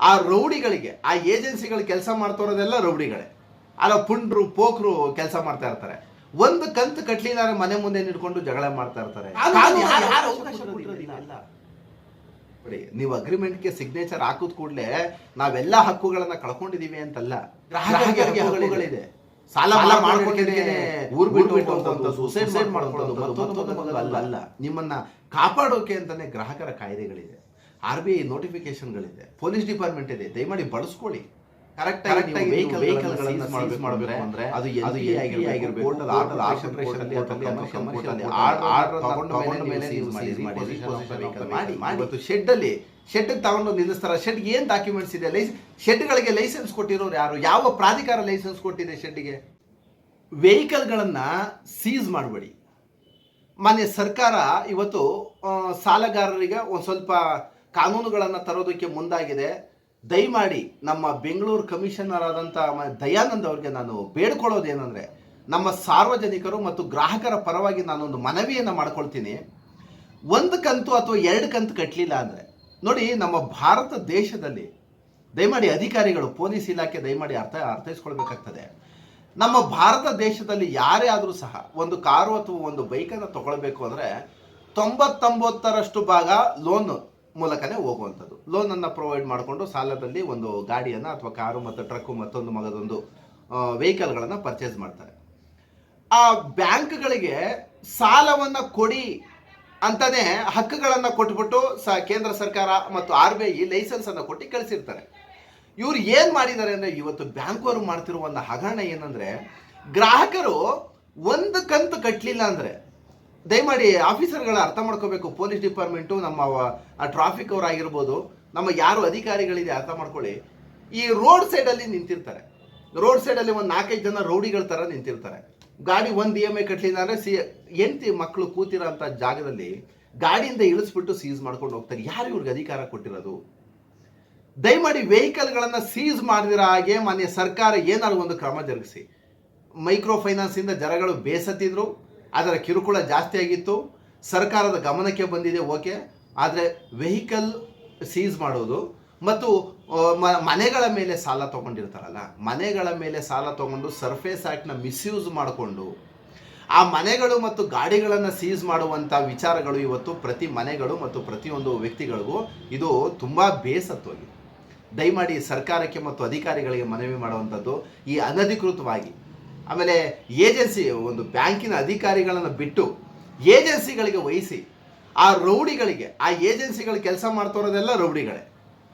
ಆ ರೌಡಿಗಳಿಗೆ ಆ ಏಜೆನ್ಸಿಗಳು ಕೆಲಸ ಮಾಡ್ತಿರೋದೆಲ್ಲ ರೌಡಿಗಳೇ. ಅಲ್ಲ ಪುಂಡ್ರು ಪೋಕ್ರು ಕೆಲಸ ಮಾಡ್ತಾ ಇರ್ತಾರೆ. ಒಂದು ಕಂತು ಕಟ್ಲಿಲ್ಲ ಮನೆ ಮುಂದೆ ನಿಡ್ಕೊಂಡು ಜಗಳ ಮಾಡ್ತಾ ಇರ್ತಾರೆ. ನೀವು ಅಗ್ರಿಮೆಂಟ್ಗೆ ಸಿಗ್ನೇಚರ್ ಹಾಕಿದ ಕೂಡಲೇ ನಾವೆಲ್ಲ ಹಕ್ಕುಗಳನ್ನ ಕಳ್ಕೊಂಡಿದೀವಿ ಅಂತಲ್ಲ. ಗ್ರಾಹಕರಿಗೆ ಹಕ್ಕುಗಳಿದೆ. ಸಾಲ ಮಾಲ ಮಾಡ್ಕೊಂಡಿದ್ದೇನೆ ಊರ್ ಬಿಟ್ಟು ಬಿಟ್ಟು ಸುಸೈಡ್ ಮಾಡ್ಕೊಳ್ಳೋದು ಅಲ್ಲ. ಅಲ್ಲ. ನಿಮ್ಮನ್ನ ಕಾಪಾಡೋಕೆ ಅಂತಾನೆ ಗ್ರಾಹಕರ ಕಾಯ್ದೆಗಳಿದೆ. ಆರ್ ಬಿ ಐ ನೋಟಿಫಿಕೇಶನ್ಗಳಿದೆ ಪೊಲೀಸ್ ಡಿಪಾರ್ಟ್ಮೆಂಟ್ ಇದೆ. ದಯಮಾಡಿ ಬಳಸ್ಕೊಳ್ಳಿ. ಶೆಡ್ ಅಲ್ಲಿ ಶೆಡ್ ತಗೊಂಡು ನಿಲ್ಲಿಸ್ತಾರ. ಶೆಡ್ ಏನ್ ಡಾಕ್ಯುಮೆಂಟ್ಸ್ ಇದೆ? ಶೆಡ್ ಶೆಡ್ಗಳಿಗೆ ಲೈಸೆನ್ಸ್ ಕೊಟ್ಟಿರೋರು ಯಾರು? ಯಾವ ಪ್ರಾಧಿಕಾರ ಲೈಸೆನ್ಸ್ ಕೊಟ್ಟಿದೆ ಶೆಡ್ಗೆ ವೆಹಿಕಲ್ಗಳನ್ನ ಸೀಸ್ ಮಾಡಬೇಡಿ. ಮಾನ್ಯ ಸರ್ಕಾರ ಇವತ್ತು ಸಾಲಗಾರರಿಗೆ ಒಂದು ಸ್ವಲ್ಪ ಕಾನೂನುಗಳನ್ನು ತರೋದಕ್ಕೆ ಮುಂದಾಗಿದೆ. ದಯಮಾಡಿ ನಮ್ಮ ಬೆಂಗಳೂರು ಕಮಿಷನರ್ ಆದಂಥ ದಯಾನಂದ್ ಅವ್ರಿಗೆ ನಾನು ಬೇಡ್ಕೊಳ್ಳೋದೇನೆಂದರೆ, ನಮ್ಮ ಸಾರ್ವಜನಿಕರು ಮತ್ತು ಗ್ರಾಹಕರ ಪರವಾಗಿ ನಾನೊಂದು ಮನವಿಯನ್ನು ಮಾಡ್ಕೊಳ್ತೀನಿ. ಒಂದು ಕಂತು ಅಥವಾ ಎರಡು ಕಂತು ಕಟ್ಟಲಿಲ್ಲ ಅಂದರೆ, ನೋಡಿ ನಮ್ಮ ಭಾರತ ದೇಶದಲ್ಲಿ ದಯಮಾಡಿ ಅಧಿಕಾರಿಗಳು, ಪೊಲೀಸ್ ಇಲಾಖೆ ದಯಮಾಡಿ ಅರ್ಥ, ಅರ್ಥೈಸ್ಕೊಳ್ಬೇಕಾಗ್ತದೆ. ನಮ್ಮ ಭಾರತ ದೇಶದಲ್ಲಿ ಯಾರೇ ಆದರೂ ಸಹ ಒಂದು ಕಾರು ಅಥವಾ ಒಂದು ಬೈಕನ್ನು ತಗೊಳ್ಬೇಕು ಅಂದರೆ ತೊಂಬತ್ತೊಂಬತ್ತರಷ್ಟು ಭಾಗ ಲೋನ್ ಮೂಲಕನೇ ಹೋಗುವಂಥದ್ದು. ಲೋನನ್ನು ಪ್ರೊವೈಡ್ ಮಾಡಿಕೊಂಡು ಸಾಲದಲ್ಲಿ ಒಂದು ಗಾಡಿಯನ್ನು ಅಥವಾ ಕಾರು ಮತ್ತು ಟ್ರಕ್ಕು ಮತ್ತೊಂದು ಮಗದೊಂದು ವೆಹಿಕಲ್ಗಳನ್ನು ಪರ್ಚೇಸ್ ಮಾಡ್ತಾರೆ. ಆ ಬ್ಯಾಂಕ್ಗಳಿಗೆ ಸಾಲವನ್ನು ಕೊಡಿ ಅಂತಲೇ ಹಕ್ಕುಗಳನ್ನು ಕೊಟ್ಬಿಟ್ಟು ಸ, ಕೇಂದ್ರ ಸರ್ಕಾರ ಮತ್ತು ಆರ್ ಬಿ ಐ ಲೈಸೆನ್ಸ್ ಅನ್ನು ಕೊಟ್ಟು ಕಳಿಸಿರ್ತಾರೆ. ಇವ್ರು ಏನು ಮಾಡಿದ್ದಾರೆ ಅಂದರೆ ಇವತ್ತು ಬ್ಯಾಂಕವರು ಮಾಡ್ತಿರುವ ಒಂದು ಹಗರಣ ಏನಂದರೆ, ಗ್ರಾಹಕರು ಒಂದು ಕಂತು ಕಟ್ಟಲಿಲ್ಲ ಅಂದರೆ ದಯಮಾಡಿ ಆಫೀಸರ್ಗಳ ಅರ್ಥ ಮಾಡ್ಕೋಬೇಕು. ಪೊಲೀಸ್ ಡಿಪಾರ್ಟ್ಮೆಂಟು ನಮ್ಮ ಟ್ರಾಫಿಕ್ ಅವರಾಗಿರ್ಬೋದು ನಮ್ಮ ಯಾರು ಅಧಿಕಾರಿಗಳಿದೆ ಅರ್ಥ ಮಾಡ್ಕೊಳ್ಳಿ. ಈ ರೋಡ್ ಸೈಡಲ್ಲಿ ನಿಂತಿರ್ತಾರೆ. ರೋಡ್ ಸೈಡಲ್ಲಿ ಒಂದು ನಾಲ್ಕೈದು ಜನ ರೌಡಿಗಳ ಥರ ನಿಂತಿರ್ತಾರೆ. ಗಾಡಿ ಒಂದು ಇ ಎಂ ಐ ಕಟ್ಟಲಿಲ್ಲ ಅಂದರೆ ಸಿ ಎಂಟಿ ಮಕ್ಕಳು ಕೂತಿರೋ ಅಂಥ ಜಾಗದಲ್ಲಿ ಗಾಡಿಯಿಂದ ಇಳಿಸ್ಬಿಟ್ಟು ಸೀಸ್ ಮಾಡ್ಕೊಂಡು ಹೋಗ್ತಾರೆ. ಯಾರು ಇವ್ರಿಗೆ ಅಧಿಕಾರ ಕೊಟ್ಟಿರೋದು? ದಯಮಾಡಿ ವೆಹಿಕಲ್ಗಳನ್ನು ಸೀಸ್ ಮಾಡಿದ್ರ ಹಾಗೆ ಮಾನ್ಯ ಸರ್ಕಾರ ಏನಾದ್ರು ಒಂದು ಕ್ರಮ ಜರುಗಿಸಿ. ಮೈಕ್ರೋ ಫೈನಾನ್ಸಿಂದ ಜನಗಳು ಬೇಸತ್ತಿದ್ರು. ಅದರ ಕಿರುಕುಳ ಜಾಸ್ತಿ ಆಗಿತ್ತು. ಸರ್ಕಾರದ ಗಮನಕ್ಕೆ ಬಂದಿದೆ, ಓಕೆ. ಆದರೆ ವೆಹಿಕಲ್ ಸೀಸ್ ಮಾಡೋದು ಮತ್ತು ಮನೆಗಳ ಮೇಲೆ ಸಾಲ ತೊಗೊಂಡಿರ್ತಾರಲ್ಲ, ಮನೆಗಳ ಮೇಲೆ ಸಾಲ ತೊಗೊಂಡು ಸರ್ಫೇಸ್ ಆ್ಯಕ್ಟ್ನ ಮಿಸ್ಯೂಸ್ ಮಾಡಿಕೊಂಡು, ಆ ಮನೆಗಳು ಮತ್ತು ಗಾಡಿಗಳನ್ನು ಸೀಸ್ ಮಾಡುವಂಥ ವಿಚಾರಗಳು ಇವತ್ತು ಪ್ರತಿ ಮನೆಗಳು ಮತ್ತು ಪ್ರತಿಯೊಂದು ವ್ಯಕ್ತಿಗಳಿಗೂ ಇದು ತುಂಬ ಬೇಸತ್ತೋಗಿದೆ ದಯಮಾಡಿ ಸರ್ಕಾರಕ್ಕೆ ಮತ್ತು ಅಧಿಕಾರಿಗಳಿಗೆ ಮನವಿ ಮಾಡುವಂಥದ್ದು ಈ ಅನಧಿಕೃತವಾಗಿ. ಆಮೇಲೆ ಏಜೆನ್ಸಿ, ಒಂದು ಬ್ಯಾಂಕಿನ ಅಧಿಕಾರಿಗಳನ್ನು ಬಿಟ್ಟು ಏಜೆನ್ಸಿಗಳಿಗೆ ವಹಿಸಿ, ಆ ರೌಡಿಗಳಿಗೆ, ಆ ಏಜೆನ್ಸಿಗಳು ಕೆಲಸ ಮಾಡ್ತಿರೋದೆಲ್ಲ ರೌಡಿಗಳೇ.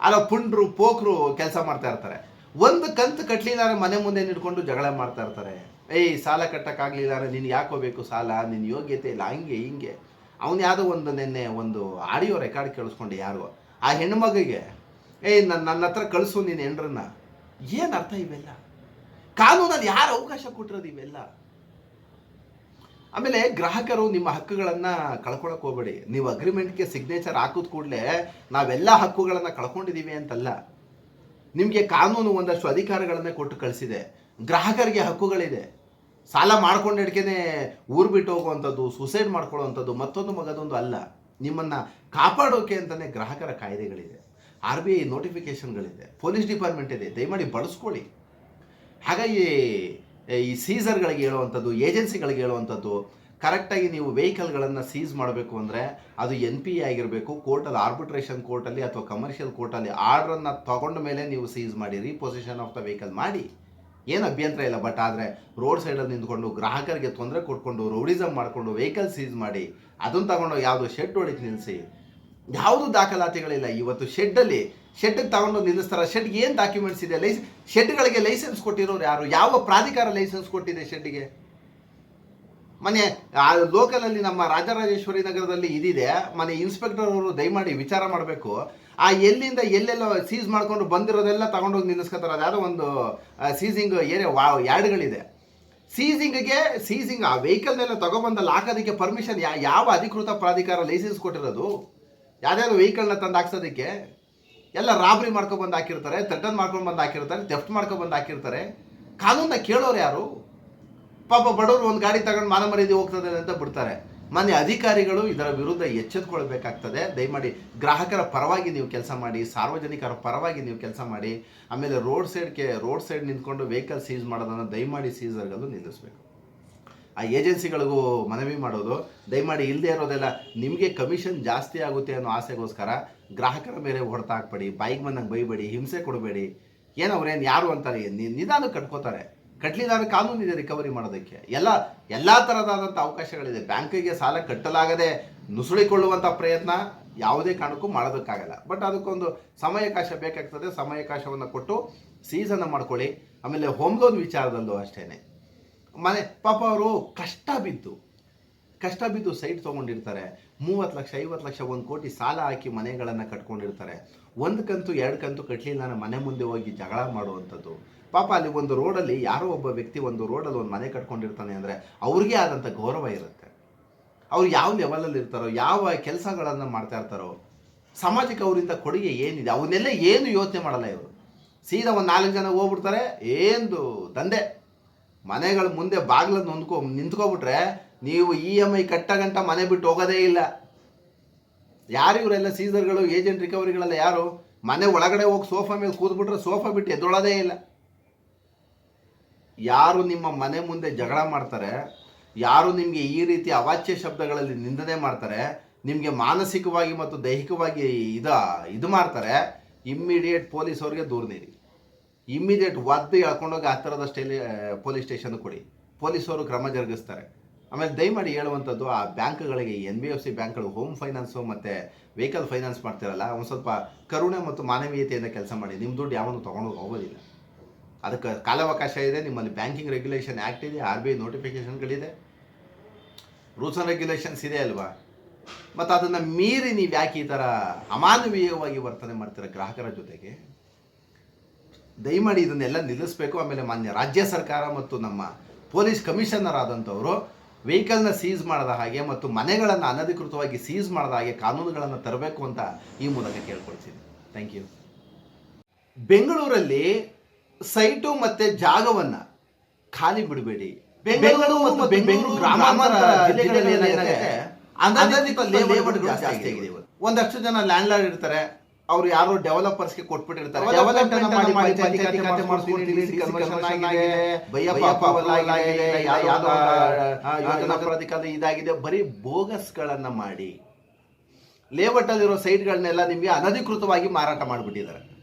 ಅಲ್ಲ ಪುಂಡ್ರು, ಪೋಕ್ರು ಕೆಲಸ ಮಾಡ್ತಾ ಇರ್ತಾರೆ. ಒಂದು ಕಂತು ಕಟ್ಟಲಿಲ್ಲ ಮನೆ ಮುಂದೆ ನಿಟ್ಕೊಂಡು ಜಗಳ ಮಾಡ್ತಾ ಇರ್ತಾರೆ. ಏಯ್, ಸಾಲ ಕಟ್ಟಕ್ಕಾಗ್ಲಿಲ್ಲ ಅಂದ್ರೆ ನೀನು ಯಾಕೋಬೇಕು ಸಾಲ ನಿನ್ನ ಯೋಗ್ಯತೆ ಇಲ್ಲ, ಹಂಗೆ, ಹಿಂಗೆ. ಅವನು ಯಾವುದೋ ಒಂದು ನಿನ್ನೆ ಒಂದು ಆಡಿಯೋ ರೆಕಾರ್ಡ್ ಕೇಳಿಸ್ಕೊಂಡು ಯಾರು. ಆ ಹೆಣ್ಣು ಮಗಿಗೆ ಏಯ್ ನನ್ನ ನನ್ನ ಹತ್ರ ಕಳಿಸು ನೀನು ಹೆಂಡ್ರನ್ನ ಏನು ಅರ್ಥ ಇವೆಲ್ಲ? ಕಾನೂನಲ್ಲಿ ಯಾರು ಅವಕಾಶ ಕೊಟ್ಟಿರೋದು ಇವೆಲ್ಲ? ಆಮೇಲೆ ಗ್ರಾಹಕರು ನಿಮ್ಮ ಹಕ್ಕುಗಳನ್ನು ಕಳ್ಕೊಳಕ್ ಹೋಗ್ಬೇಡಿ. ನೀವು ಅಗ್ರಿಮೆಂಟ್ಗೆ ಸಿಗ್ನೇಚರ್ ಹಾಕಿದ ಕೂಡಲೇ ನಾವೆಲ್ಲ ಹಕ್ಕುಗಳನ್ನು ಕಳ್ಕೊಂಡಿದ್ದೀವಿ ಅಂತಲ್ಲ. ನಿಮಗೆ ಕಾನೂನು ಒಂದಷ್ಟು ಅಧಿಕಾರಗಳನ್ನೇ ಕೊಟ್ಟು ಕಳಿಸಿದೆ. ಗ್ರಾಹಕರಿಗೆ ಹಕ್ಕುಗಳಿದೆ. ಸಾಲ ಮಾಡ್ಕೊಂಡು ಹಿಡ್ಕೇನೆ ಊರು ಬಿಟ್ಟು ಹೋಗುವಂಥದ್ದು ಸುಸೈಡ್ ಮಾಡ್ಕೊಳ್ಳುವಂಥದ್ದು ಮತ್ತೊಂದು ಮಗದೊಂದು ಅಲ್ಲ. ನಿಮ್ಮನ್ನು ಕಾಪಾಡೋಕೆ ಅಂತಲೇ ಗ್ರಾಹಕರ ಕಾಯ್ದೆಗಳಿದೆ. ಆರ್ ಬಿ ಐ ನೋಟಿಫಿಕೇಷನ್ಗಳಿದೆ ಪೊಲೀಸ್ ಡಿಪಾರ್ಟ್ಮೆಂಟ್ ಇದೆ. ದಯಮಾಡಿ ಬಳಸ್ಕೊಳ್ಳಿ. ಹಾಗಾಗಿ ಈ ಸೀಸರ್ಗಳಿಗೆ ಹೇಳುವಂಥದ್ದು, ಏಜೆನ್ಸಿಗಳಿಗೆ ಹೇಳುವಂಥದ್ದು, ಕರೆಕ್ಟಾಗಿ ನೀವು ವೆಹಿಕಲ್ಗಳನ್ನು ಸೀಸ್ ಮಾಡಬೇಕು ಅಂದರೆ ಅದು ಎನ್ ಪಿ ಆಗಿರಬೇಕು, ಕೋರ್ಟಲ್ಲಿ ಆರ್ಬಿಟ್ರೇಷನ್ ಕೋರ್ಟಲ್ಲಿ ಅಥವಾ ಕಮರ್ಷಿಯಲ್ ಕೋರ್ಟಲ್ಲಿ ಆರ್ಡ್ರನ್ನು ತಗೊಂಡ ಮೇಲೆ ನೀವು ಸೀಸ್ ಮಾಡಿ, ರೀಪೊಸಿಷನ್ ಆಫ್ ದ ವೆಹಿಕಲ್ ಮಾಡಿ. ಏನು ಅಭ್ಯಂತರ ಇಲ್ಲ, ಬಟ್ ಆದರೆ ರೋಡ್ ಸೈಡಲ್ಲಿ ನಿಂತ್ಕೊಂಡು ಗ್ರಾಹಕರಿಗೆ ತೊಂದರೆ ಕೊಟ್ಕೊಂಡು ರೌಡಿಸಮ್ ಮಾಡಿಕೊಂಡು ವೆಹಿಕಲ್ ಸೀಸ್ ಮಾಡಿ, ಅದನ್ನು ತಗೊಂಡು ಯಾವುದು ಶೆಡ್ ಹೊಡಿತು ನಿಲ್ಲಿಸಿ ಯಾವುದು ದಾಖಲಾತಿಗಳಿಲ್ಲ, ಇವತ್ತು ಶೆಡ್ಡಲ್ಲಿ ಶೆಡ್ಗೆ ತಗೊಂಡು ನಿಲ್ಲಿಸ್ತಾರೆ. ಶೆಡ್ಗೆ ಏನು ಡಾಕ್ಯುಮೆಂಟ್ಸ್ ಇದೆ? ಲೈಸ್ ಶೆಡ್ಗಳಿಗೆ ಲೈಸೆನ್ಸ್ ಕೊಟ್ಟಿರೋರು ಯಾರು? ಯಾವ ಪ್ರಾಧಿಕಾರ ಲೈಸೆನ್ಸ್ ಕೊಟ್ಟಿದೆ ಶೆಡ್ಗೆ? ಮನೆ, ಆ ಲೋಕಲಲ್ಲಿ ನಮ್ಮ ರಾಜರಾಜೇಶ್ವರಿ ನಗರದಲ್ಲಿ ಇದಿದೆ. ಮನೆ ಇನ್ಸ್ಪೆಕ್ಟರ್ ಅವರು ದಯಮಾಡಿ ವಿಚಾರ ಮಾಡಬೇಕು. ಆ ಎಲ್ಲಿಂದ ಎಲ್ಲೆಲ್ಲ ಸೀಸ್ ಮಾಡ್ಕೊಂಡು ಬಂದಿರೋದೆಲ್ಲ ತಗೊಂಡೋಗಿ ನಿಲ್ಲಿಸ್ಕೊತಾರೆ. ಅದು ಯಾವುದೋ ಒಂದು ಸೀಸಿಂಗ್ ಏರಿಯಾ ವಾ, ಯಾರ್ಡ್ಗಳಿದೆ. ಸೀಸಿಂಗ್ಗೆ ಸೀಸಿಂಗ್ ಆ ವೆಹಿಕಲ್ನೆಲ್ಲ ತಗೊಬಂದಲ್ಲಿ ಹಾಕೋದಕ್ಕೆ ಪರ್ಮಿಷನ್ ಯಾವ ಅಧಿಕೃತ ಪ್ರಾಧಿಕಾರ ಲೈಸೆನ್ಸ್ ಕೊಟ್ಟಿರೋದು? ಯಾವ್ದಾದ್ರು ವೆಹಿಕಲ್ನ ತಂದು ಹಾಕ್ಸೋದಕ್ಕೆ? ಎಲ್ಲ ರಾಬ್ರಿ ಮಾಡ್ಕೊಂಡು ಬಂದು ಹಾಕಿರ್ತಾರೆ ತಟ್ಟನ್ ಮಾಡ್ಕೊಂಡು ಬಂದು ಹಾಕಿರ್ತಾರೆ ತೆಫ್ಟ್ ಮಾಡ್ಕೊಂಡು ಬಂದು ಹಾಕಿರ್ತಾರೆ. ಕಾನೂನ ಕೇಳೋರು ಯಾರು? ಪಾಪ ಬಡವರು ಒಂದು ಗಾಡಿ ತಗೊಂಡು ಮಾನ ಮರ್ಯಾದೆ ಹೋಗ್ತದೆ ಅಂತ ಬಿಡ್ತಾರೆ. ಮನೆ ಅಧಿಕಾರಿಗಳು ಇದರ ವಿರುದ್ಧ ಎಚ್ಚೆತ್ಕೊಳ್ಬೇಕಾಗ್ತದೆ. ದಯಮಾಡಿ ಗ್ರಾಹಕರ ಪರವಾಗಿ ನೀವು ಕೆಲಸ ಮಾಡಿ, ಸಾರ್ವಜನಿಕರ ಪರವಾಗಿ ನೀವು ಕೆಲಸ ಮಾಡಿ, ಆಮೇಲೆ ರೋಡ್ ಸೈಡ್ಗೆ, ರೋಡ್ ಸೈಡ್ ನಿಂತ್ಕೊಂಡು ವೆಹಿಕಲ್ ಸೀಸ್ ಮಾಡೋದನ್ನು ದಯಮಾಡಿ ಸೀಸರ್ಗಳು ನಿಲ್ಲಿಸಬೇಕು. ಆ ಏಜೆನ್ಸಿಗಳಿಗೂ ಮನವಿ ಮಾಡೋದು, ದಯಮಾಡಿ ಇಲ್ಲದೆ ಇರೋದೆಲ್ಲ ನಿಮಗೆ ಕಮಿಷನ್ ಜಾಸ್ತಿ ಆಗುತ್ತೆ ಅನ್ನೋ ಆಸೆಗೋಸ್ಕರ ಗ್ರಾಹಕರ ಮೇಲೆ ಹೊಡೆತ ಹಾಕ್ಬೇಡಿ ಬೈಕ್ ಬಂದಂಗೆ ಬೈಬೇಡಿ, ಹಿಂಸೆ ಕೊಡಬೇಡಿ. ಏನು ಯಾರು ಅಂತಾರೆ? ನಿಧಾನ ಕಟ್ಕೋತಾರೆ. ಕಟ್ಲಿದಾರ ಕಾನೂನು ಇದೆ ರಿಕವರಿ ಮಾಡೋದಕ್ಕೆ. ಎಲ್ಲ ಎಲ್ಲ ಥರದಾದಂಥ ಅವಕಾಶಗಳಿದೆ. ಬ್ಯಾಂಕಿಗೆ ಸಾಲ ಕಟ್ಟಲಾಗದೆ ನುಸುಳಿಕೊಳ್ಳುವಂಥ ಪ್ರಯತ್ನ ಯಾವುದೇ ಕಾರಣಕ್ಕೂ ಮಾಡೋದಕ್ಕಾಗಲ್ಲ. ಬಟ್ ಅದಕ್ಕೊಂದು ಸಮಯಕಾಶ ಬೇಕಾಗ್ತದೆ. ಸಮಯಕಾಶವನ್ನು ಕೊಟ್ಟು ಸೀಸನ್ ಮಾಡ್ಕೊಳ್ಳಿ. ಆಮೇಲೆ ಹೋಮ್ ಲೋನ್ ವಿಚಾರದಲ್ಲೂ ಅಷ್ಟೇನೆ. ಮನೆ, ಪಾಪ ಅವರು ಕಷ್ಟ ಬಿದ್ದು ಕಷ್ಟ ಬಿದ್ದು ಸೈಟ್ ತೊಗೊಂಡಿರ್ತಾರೆ. ಮೂವತ್ತು ಲಕ್ಷ, ಐವತ್ತು ಲಕ್ಷ, ಒಂದು ಕೋಟಿ ಸಾಲ ಹಾಕಿ ಮನೆಗಳನ್ನು ಕಟ್ಕೊಂಡಿರ್ತಾರೆ. ಒಂದು ಕಂತು, ಎರಡು ಕಂತು ಕಟ್ಟಲಿಲ್ಲ ನಾನು ಮನೆ ಮುಂದೆ ಹೋಗಿ ಜಗಳ ಮಾಡುವಂಥದ್ದು. ಪಾಪ ಅಲ್ಲಿ ಒಂದು ರೋಡಲ್ಲಿ ಯಾರೋ ಒಬ್ಬ ವ್ಯಕ್ತಿ ಒಂದು ರೋಡಲ್ಲಿ ಒಂದು ಮನೆ ಕಟ್ಕೊಂಡಿರ್ತಾನೆ ಅಂದರೆ ಅವ್ರಿಗೆ ಆದಂಥ ಗೌರವ ಇರುತ್ತೆ. ಅವ್ರು ಯಾವ ಲೆವೆಲಲ್ಲಿ ಇರ್ತಾರೋ, ಯಾವ ಕೆಲಸಗಳನ್ನು ಮಾಡ್ತಾ ಇರ್ತಾರೋ ಸಮಾಜಕ್ಕೆ ಅವರಿಂದ ಕೊಡುಗೆ ಏನಿದೆ, ಅವನ್ನೆಲ್ಲ ಏನು ಯೋಚನೆ ಮಾಡಲ್ಲ ಇವರು. ಸೀದಾ ಒಂದು ನಾಲ್ಕು ಜನ ಹೋಗ್ಬಿಡ್ತಾರೆ ಏನು ದಂಧೆ. ಮನೆಗಳ ಮುಂದೆ ಬಾಗಿಲನ್ನು ಹೊಂದ್ಕೊ ನಿಂತ್ಕೊಬಿಟ್ರೆ ನೀವು ಇ ಎಂ ಐ ಕಟ್ಟಗಂಟ ಮನೆ ಬಿಟ್ಟು ಹೋಗೋದೇ ಇಲ್ಲ. ಯಾರು ಇವರೆಲ್ಲ ಸೀಸರ್ಗಳು, ಏಜೆಂಟ್ ರಿಕವರಿಗಳೆಲ್ಲ ಯಾರು? ಮನೆ ಒಳಗಡೆ ಹೋಗಿ ಸೋಫಾ ಮೇಲೆ ಕೂತ್ಬಿಟ್ರೆ ಸೋಫಾ ಬಿಟ್ಟು ಎದ್ದೊಳೋದೇ ಇಲ್ಲ. ಯಾರು ನಿಮ್ಮ ಮನೆ ಮುಂದೆ ಜಗಳ ಮಾಡ್ತಾರೆ, ಯಾರು ನಿಮಗೆ ಈ ರೀತಿ ಅವಾಚ್ಯ ಶಬ್ದಗಳಲ್ಲಿ ನಿಂದನೆ ಮಾಡ್ತಾರೆ, ನಿಮಗೆ ಮಾನಸಿಕವಾಗಿ ಮತ್ತು ದೈಹಿಕವಾಗಿ ಇದ ಇದು ಮಾಡ್ತಾರೆ ಇಮ್ಮಿಡಿಯೇಟ್ ಪೊಲೀಸ್ ಅವ್ರಿಗೆ ದೂರು ನೀಡಿ ಇಮ್ಮಿಡಿಯೇಟ್ ಒದ್ದು ಎಳ್ಕೊಂಡೋಗಿ ಆ ಥರದ ಸ್ಟೇಲಿ ಪೊಲೀಸ್ ಸ್ಟೇಷನ್ ಕೊಡಿ. ಪೊಲೀಸವರು ಕ್ರಮ ಜರುಗಿಸ್ತಾರೆ. ಆಮೇಲೆ ದಯಮಾಡಿ ಹೇಳುವಂಥದ್ದು, ಆ ಬ್ಯಾಂಕ್ಗಳಿಗೆ ಎನ್ ಬಿ ಎಫ್ ಸಿ ಬ್ಯಾಂಕ್ಗಳು ಹೋಮ್ ಫೈನಾನ್ಸು ಮತ್ತು ವೆಹಿಕಲ್ ಫೈನಾನ್ಸ್ ಮಾಡ್ತಿರಲ್ಲ, ಒಂದು ಸ್ವಲ್ಪ ಕರುಣೆ ಮತ್ತು ಮಾನವೀಯತೆಯಿಂದ ಕೆಲಸ ಮಾಡಿ. ನಿಮ್ಮ ದುಡ್ಡು ಯಾವನು ತೊಗೊಂಡೋಗಿ ಹೋಗೋದಿಲ್ಲ. ಅದಕ್ಕೆ ಕಾಲಾವಕಾಶ ಇದೆ, ನಿಮ್ಮಲ್ಲಿ ಬ್ಯಾಂಕಿಂಗ್ ರೆಗ್ಯುಲೇಷನ್ ಆ್ಯಕ್ಟ್ ಇದೆ ಆರ್ ಬಿ ಐ ನೋಟಿಫಿಕೇಷನ್ಗಳಿದೆ ರೂಲ್ಸ್ ಆ್ಯಂಡ್ ರೆಗ್ಯುಲೇಷನ್ಸ್ ಇದೆ ಅಲ್ವಾ? ಮತ್ತು ಅದನ್ನು ಮೀರಿ ನೀವು ಯಾಕೆ ಈ ಥರ ಅಮಾನವೀಯವಾಗಿ ವರ್ತನೆ ಮಾಡ್ತೀರ ಗ್ರಾಹಕರ ಜೊತೆಗೆ? ದಯಮಾಡಿ ಇದನ್ನೆಲ್ಲ ನಿಲ್ಲಿಸಬೇಕು. ಆಮೇಲೆ ಮಾನ್ಯ ರಾಜ್ಯ ಸರ್ಕಾರ ಮತ್ತು ನಮ್ಮ ಪೊಲೀಸ್ ಕಮಿಷನರ್ ಆದಂಥವರು ವೆಹಿಕಲ್ನ ಸೀಸ್ ಮಾಡದ ಹಾಗೆ ಮತ್ತು ಮನೆಗಳನ್ನು ಅನಧಿಕೃತವಾಗಿ ಸೀಸ್ ಮಾಡದ ಹಾಗೆ ಕಾನೂನುಗಳನ್ನು ತರಬೇಕು ಅಂತ ಈ ಮೂಲಕ ಕೇಳ್ಕೊಳ್ತೀನಿ. ಥ್ಯಾಂಕ್ ಯು ಬೆಂಗಳೂರಲ್ಲಿ ಸೈಟು ಮತ್ತೆ ಜಾಗವನ್ನ ಖಾಲಿ ಬಿಡಬೇಡಿ. ಬೆಂಗಳೂರು ಮತ್ತು ಬೆಂಗಳೂರು ಗ್ರಾಮಾಂತರ ಜಿಲ್ಲೆಗಳಲ್ಲಿ ಏನಾಗಿದೆ ಅನಧಿಕೃತ ಲೇಔಟ್ಗಳು ಜಾಸ್ತಿ ಆಗಿದೆ. ಇವತ್ತು. ಒಂದಷ್ಟು ಜನ ಲ್ಯಾಂಡ್ ಲಾರ್ಡ್ ಇರ್ತಾರೆ. ಅವ್ರು ಡೆವಲಪರ್ಸ್ ಡೆವಲಪರ್ಸ್ಗೆ ಕೊಟ್ಬಿಟ್ಟಿರ್ತಾರೆ. ಇದಾಗಿದೆ ಬರೀ ಬೋಗಸ್ಗಳನ್ನ ಮಾಡಿ ಲೇಔಟ್ ಅಲ್ಲಿರೋ ಸೈಟ್ಗಳನ್ನೆಲ್ಲ ನಿಮಗೆ ಅನಧಿಕೃತವಾಗಿ ಮಾರಾಟ ಮಾಡಿಬಿಟ್ಟಿದ್ದಾರೆ.